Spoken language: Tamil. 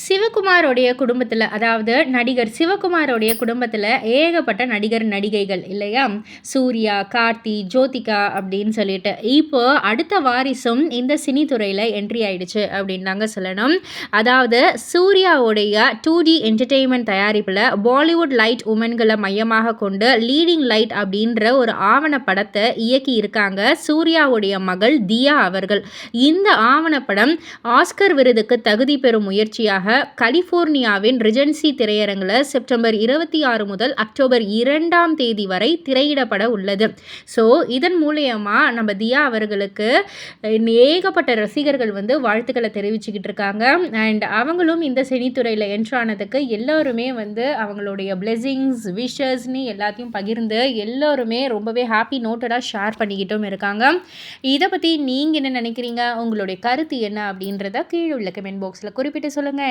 சிவகுமாரோடைய குடும்பத்தில் அதாவது நடிகர் சிவகுமாரோடைய குடும்பத்தில் ஏகப்பட்ட நடிகர் நடிகைகள் இல்லையா? சூர்யா கார்த்தி ஜோதிகா அப்படின்னு சொல்லிட்டு. இப்போ அடுத்த வாரிசும் இந்த சினி துறையில் என்ட்ரி ஆயிடுச்சு அப்படின்னு தாங்க சொல்லணும். அதாவது சூர்யாவுடைய டூ டி என்டர்டெயின்மெண்ட் தயாரிப்பில் பாலிவுட் லைட் உமன்களை மையமாக கொண்டு லீடிங் லைட் அப்படின்ற ஒரு ஆவணப்படத்தை இயக்கி இருக்காங்க சூர்யாவுடைய மகள் தியா அவர்கள். இந்த ஆவணப்படம் ஆஸ்கர் விருதுக்கு தகுதி பெறும் முயற்சியாக முன்னதாக கலிஃபோர்னியாவின் ரிஜென்சி திரையரங்கில் செப்டம்பர் இருபத்தி ஆறு முதல் அக்டோபர் இரண்டாம் தேதி வரை திரையிடப்பட உள்ளது. ஸோ இதன் மூலயமா நம்ம தியா அவர்களுக்கு ஏகப்பட்ட ரசிகர்கள் வந்து வாழ்த்துக்களை தெரிவிச்சுக்கிட்டு இருக்காங்க. அண்ட் அவங்களும் இந்த சினித்துறையில் என்ட்ரானதுக்கு எல்லோருமே வந்து அவங்களுடைய பிளெஸிங்ஸ் விஷஸ்னு எல்லாத்தையும் பகிர்ந்து எல்லோருமே ரொம்பவே ஹாப்பி நோட்டடாக ஷேர் பண்ணிக்கிட்டும் இருக்காங்க. இதை பற்றி நீங்கள் என்ன நினைக்கிறீங்க? உங்களுடைய கருத்து என்ன அப்படின்றத கீழே உள்ள கமெண்ட் பாக்ஸில் குறிப்பிட்டு சொல்லுங்கள்